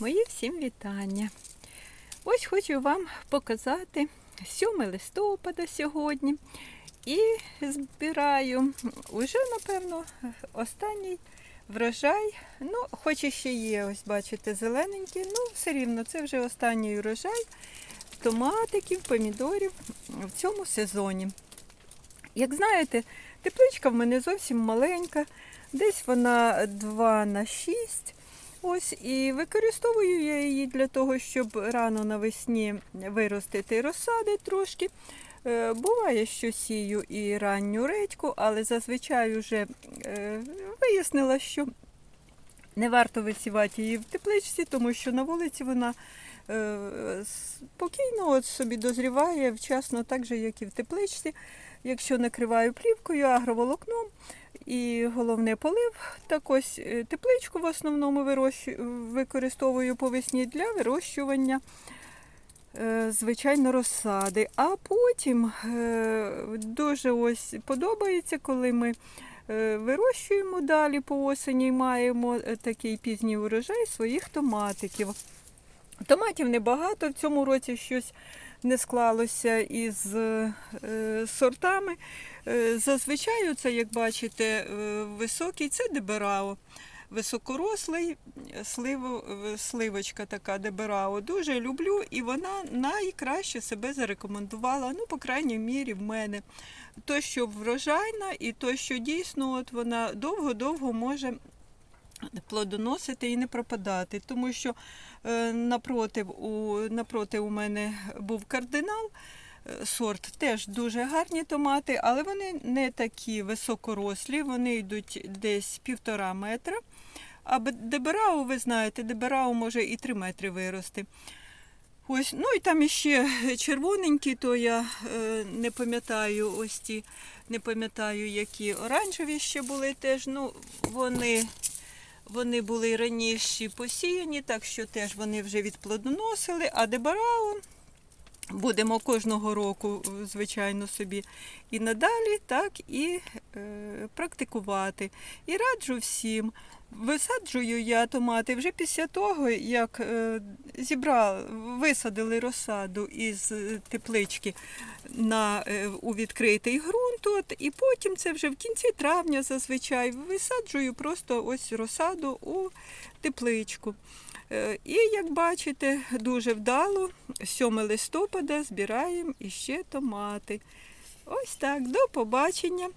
Мої всім вітання. Ось хочу вам показати 7 листопада сьогодні. І збираю уже, напевно, останній врожай. Ну, хоч і ще є, ось бачите, зелененький, ну все рівно це вже останній урожай томатиків, помідорів в цьому сезоні. Як знаєте, тепличка в мене зовсім маленька, десь вона 2 на 6. Ось і використовую я її для того, щоб рано навесні виростити розсади трошки. Е, Буває, що сію і ранню редьку, але зазвичай вже е, вияснила, що не варто висівати її в тепличці, тому що на вулиці вона е, спокійно от собі дозріває вчасно, так же, як і в тепличці. Якщо накриваю плівкою, агроволокном і головне полив, так ось е, тепличку в основному використовую по весні для вирощування е, звичайно розсади. А потім е, дуже ось подобається, коли ми вирощуємо далі по осені і маємо такий пізній урожай своїх томатиків. Томатів небагато, в цьому році щось не склалося із е, сортами. Е, Зазвичай, це, як бачите, е, високий це деберао. Високорослий сливо, е, сливочка така деберао. Дуже люблю, і вона найкраще себе зарекомендувала, ну, по крайній мірі, в мене. То, що врожайна, і то, що дійсно от вона довго-довго може плодоносити і не пропадати. Тому що е, напротив, у, напротив у мене був кардинал. е, Сорт теж дуже гарні томати, але вони не такі високорослі, вони йдуть десь півтора метра. А деберау, ви знаєте, деберау може і 3 метри вирости. Ось, ну і там іще червоненькі, то я е, не пам'ятаю ось ті, не пам'ятаю, які оранжеві ще були теж. Ну, вони, вони були раніше посіяні, так що теж вони вже відплодоносили, а дебарау будемо кожного року, е, звичайно, собі і надалі так і е, практикувати. І раджу всім. Висаджую я томати вже після того, як е, зібрали, висадили розсаду із е, теплички на, у відкритий ґрунт. От, і потім це вже в кінці травня зазвичай висаджую просто ось розсаду у тепличку. Е, І як бачите, дуже вдало 7 листопада збираємо іще томати. Ось так, до побачення.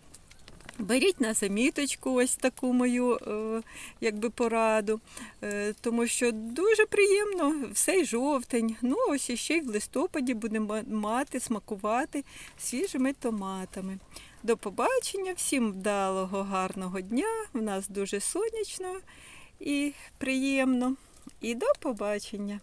Беріть на заміточку ось таку мою е, якби пораду, е, тому що дуже приємно все й жовтень. Ну, ось іще й в листопаді будемо мати, смакувати свіжими томатами. До побачення, всім вдалого, гарного дня. У нас дуже сонячно і приємно. І до побачення.